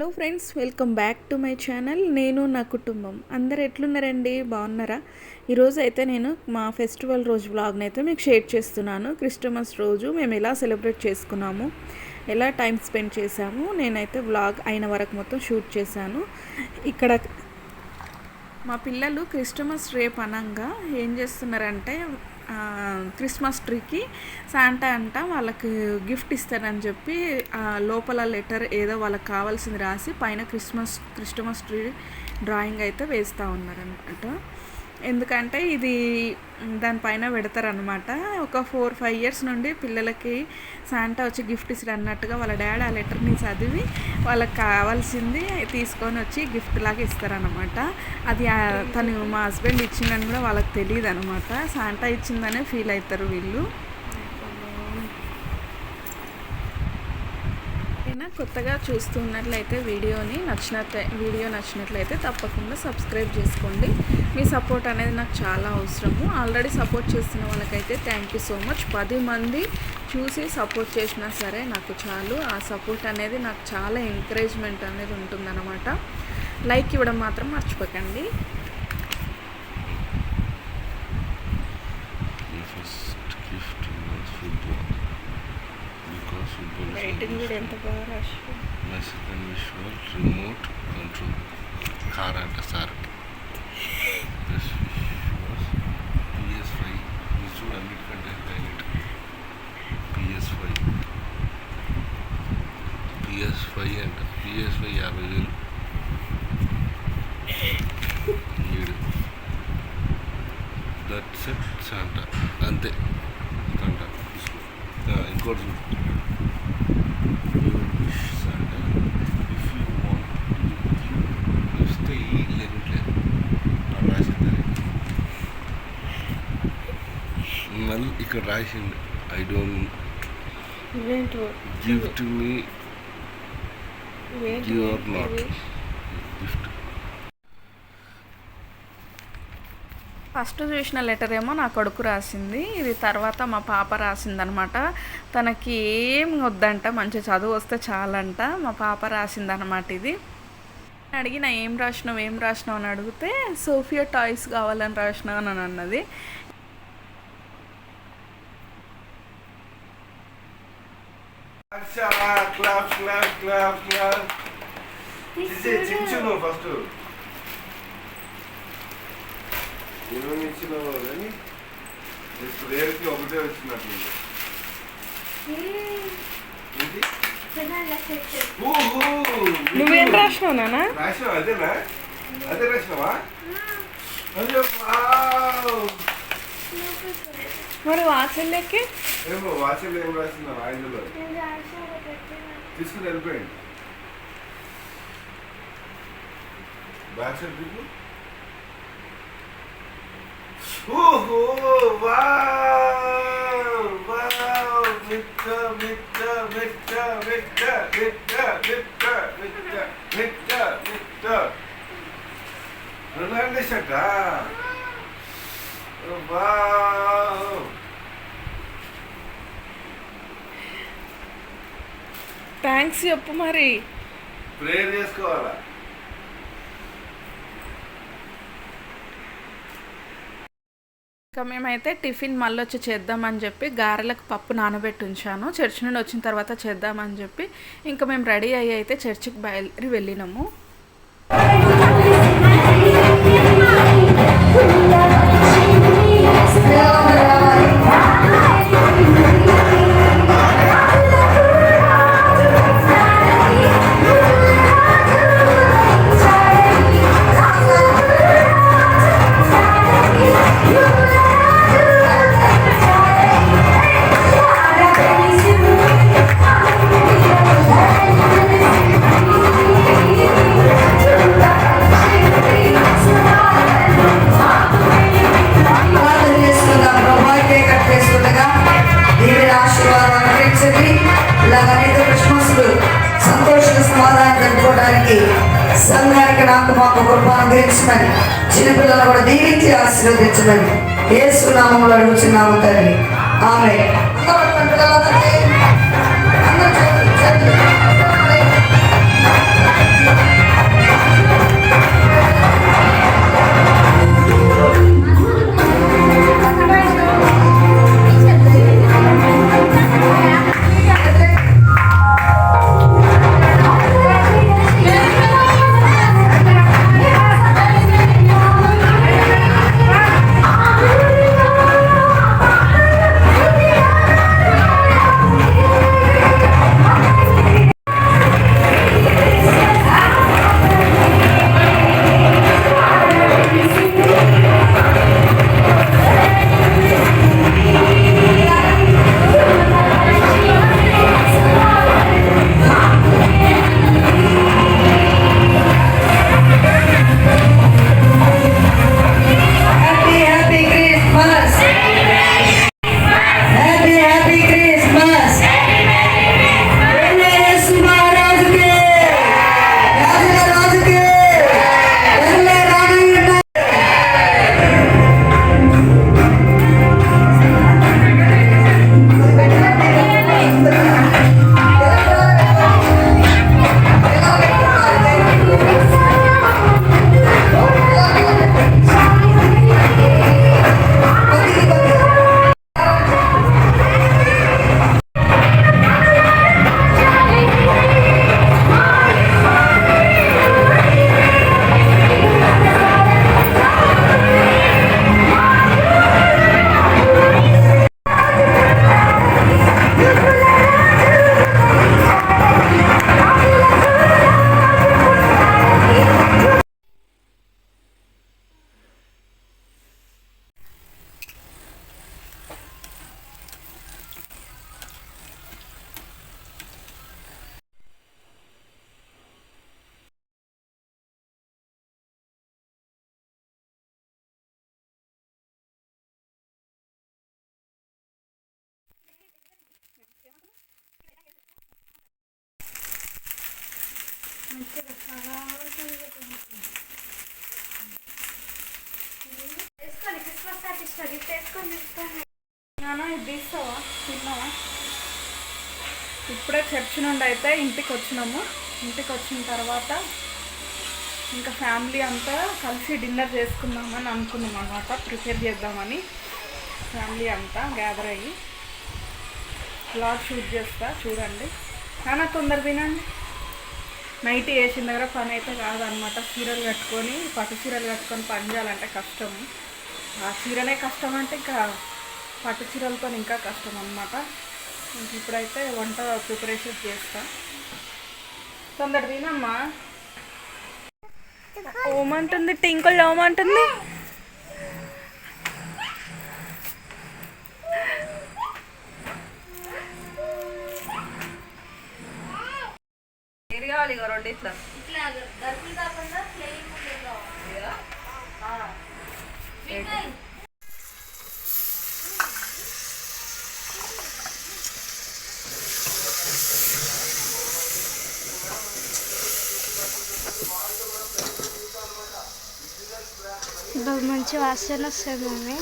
Hello friends welcome back to my channel. నేను నా కుటుంబం. అందరు ఎట్లున్నారండి? బాగున్నారా? ఈరోజు అయితే నేను మా ఫెస్టివల్ రోజు వ్లాగ్ని అయితే మీకు షేర్ చేస్తున్నాను. క్రిస్టమస్ రోజు మేము ఎలా సెలబ్రేట్ చేసుకున్నాము ఎలా టైం స్పెండ్ చేసాము నేనైతే వ్లాగ్ అయిన వరకు మొత్తం షూట్ చేశాను. ఇక్కడ మా పిల్లలు క్రిస్టమస్ రేపు అనంగా ఏం చేస్తున్నారంటే క్రిస్మస్ ట్రీకి శాంటా అంట వాళ్ళకి గిఫ్ట్ ఇస్తారని చెప్పి లోపల లెటర్ ఏదో వాళ్ళకి కావాల్సింది రాసి పైన క్రిస్మస్ క్రిస్టమస్ ట్రీ డ్రాయింగ్ అయితే వేస్తూ ఉన్నారనమాట ఎందుకంటే ఇది దానిపైన పెడతారనమాట ఒక ఫోర్ ఫైవ్ ఇయర్స్ నుండి పిల్లలకి శాంటా వచ్చి గిఫ్ట్ ఇస్తారు అన్నట్టుగా వాళ్ళ డాడీ ఆ లెటర్ని చదివి వాళ్ళకి కావాల్సింది తీసుకొని వచ్చి గిఫ్ట్ లాగా ఇస్తారనమాట అది తను మా హస్బెండ్ ఇచ్చిందని కూడా వాళ్ళకి తెలియదు అనమాట శాంటా ఇచ్చిందనే ఫీల్ అవుతారు వీళ్ళు అయినా కొత్తగా చూస్తున్నట్లయితే వీడియోని నచ్చినట్లయి వీడియో నచ్చినట్లయితే తప్పకుండా సబ్స్క్రైబ్ చేసుకోండి. మీ సపోర్ట్ అనేది నాకు చాలా అవసరము. ఆల్రెడీ సపోర్ట్ చేస్తున్న వాళ్ళకైతే థ్యాంక్ యూ సో మచ్. పది మంది చూసి సపోర్ట్ చేసినా సరే నాకు చాలు. ఆ సపోర్ట్ అనేది నాకు చాలా ఎంకరేజ్మెంట్ అనేది ఉంటుందన్నమాట. లైక్ ఇవ్వడం మాత్రం మర్చిపోకండి. చూడు ఎంత బాగా Mexican visual remote control car అంట sir P S five visual అన్నిటికంటే highlight P S five P S five అంట పిఎస్ ఫైవ్ యాభై వేలు. ఏడు దట్ సెట్ అంట అంతే. అంట ఇంకోటి చూడు. ఇక్కడ రాసింది I don't give to me give or not gift first చూసిన లెటర్ ఏమో నా కొడుకు రాసింది. ఇది తర్వాత మా పాప రాసిందనమాట. తనకి ఏం వద్దంట మంచి చదువు వస్తే చాలంట. మా పాప రాసిందనమాట ఇది. అడిగిన ఏం రాసినావు ఏం రాసినావు? అని అడిగితే సోఫియా టాయ్స్ కావాలని రాసినా అని అన్నది. Sama, clap, clap, clap, clap. Size 칭찬을 봤어. 이놈이 지나가다니 그래서 이렇게 어그대로 지나갑니다. ఏంటి నువ్వేం రాసినావు నానా రాసినావు అదేనా అదే రాసినావా అదే మరి వాసల్యకి ఏమో వాచర్లో ఏం రాసినావు ఆయనలో తీసుకుని వెళ్ళిపోయింది. సైడ్ తిప్పు ఓహో మిట్ట రొనాల్డో షర్ట థ్యాంక్స్ చెప్పు మరి. ప్రేయర్ చేసుకోవాలా? ఇంకా మేమైతే టిఫిన్ మళ్ళీ వచ్చి చేద్దామని చెప్పి గారెలకు పప్పు నానబెట్టి ఉంచాను. చర్చి నుండి వచ్చిన తర్వాత చేద్దామని చెప్పి ఇంకా మేము రెడీ అయ్యి అయితే చర్చికి బయలుదేరి వెళ్ళినాము. ఆశీర్వదించమని. ఏ సునామంలో అడుగుతున్నాము తండ్రి. ఆమె తీస్తావా తిన్నావా ఇప్పుడే చర్చ్ నుండి అయితే ఇంటికి వచ్చినాము. ఇంటికి వచ్చిన తర్వాత ఇంకా ఫ్యామిలీ అంతా కలిసి డిన్నర్ చేసుకుందామని అనుకున్నాం అనమాట ప్రిపేర్ చేద్దామని ఫ్యామిలీ అంతా గ్యాదర్ అయ్యి. బ్లాగ్ షూట్ చేస్తా చూడండి. నాన్న తొందర తినండి. నైట్ వేసిన దగ్గర పని అయితే కాదనమాట. చీరలు కట్టుకొని పట్టు చీరలు కట్టుకొని పని చేయాలంటే కష్టం. ఆ చీరనే కష్టం అంటే ఇంకా పట్టు చీరలతో ఇంకా కష్టం అనమాట ఇంక ఇప్పుడైతే వంట ప్రిపరేషన్ చేస్తా. తొందర తినమ్మా. ఓమంటుంది టింకుల్ ఓమంటుంది ఏది కావాలి ఇక రెండు ఇట్లా ఇట్లా గర్భిణి కాకుండా ప్లెయిన్ మంచి వాసన వస్తుంది మమ్మీ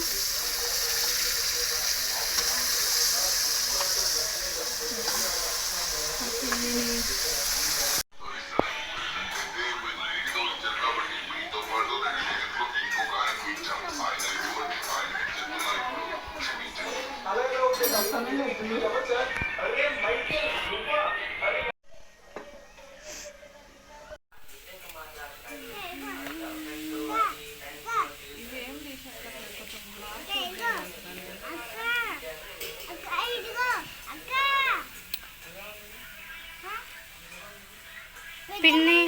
പിന്നെ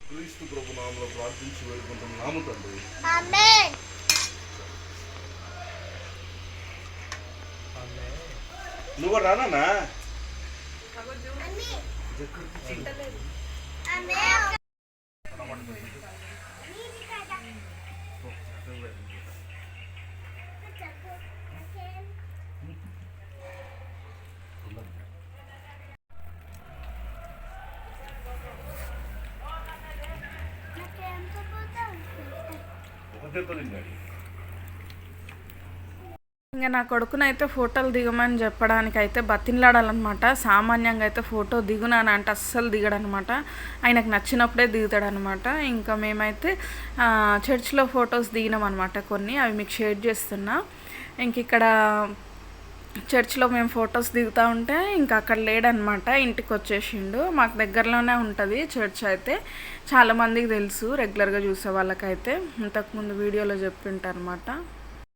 క్రీస్తు ప్రభు నామంలో ప్రార్థించి వేడుకుంటున్నాము తండ్రి. నువ్వు రానా ఒకటే ఇంకా నా కొడుకునైతే ఫోటోలు దిగమని చెప్పడానికి అయితే బతిన్లాడాలన్నమాట సామాన్యంగా అయితే ఫోటో దిగునాను అంటే అస్సలు దిగడనమాట ఆయనకు నచ్చినప్పుడే దిగుతాడనమాట ఇంకా మేమైతే చర్చ్లో ఫొటోస్ దిగినాం అనమాట కొన్ని అవి మీకు షేర్ చేస్తున్నా. ఇంక ఇక్కడ చర్చ్లో మేము ఫొటోస్ దిగుతూ ఉంటే ఇంకా అక్కడ లేడనమాట ఇంటికి వచ్చేసిండు. మాకు దగ్గరలోనే ఉంటుంది చర్చ్ అయితే. చాలామందికి తెలుసు రెగ్యులర్గా చూసే వాళ్ళకైతే. ఇంతకుముందు వీడియోలో చెప్పింటారనమాట.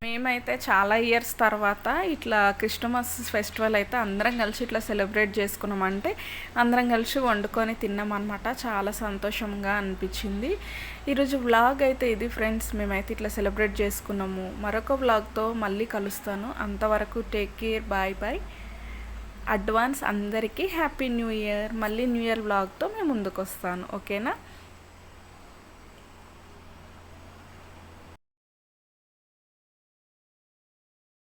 మేమైతే చాలా ఇయర్స్ తర్వాత ఇట్లా క్రిస్టమస్ ఫెస్టివల్ అయితే అందరం కలిసి ఇట్లా సెలబ్రేట్ చేసుకున్నామంటే అందరం కలిసి వండుకొని తిన్నాం అనమాట చాలా సంతోషంగా అనిపించింది. ఈరోజు వ్లాగ్ అయితే ఇది ఫ్రెండ్స్ మేమైతే ఇట్లా సెలబ్రేట్ చేసుకున్నాము. మరొక వ్లాగ్తో మళ్ళీ కలుస్తాను. అంతవరకు take care bye bye advance అందరికీ హ్యాపీ న్యూ ఇయర్ మళ్ళీ న్యూ ఇయర్ వ్లాగ్తో మేము ముందుకు వస్తాను ఓకేనా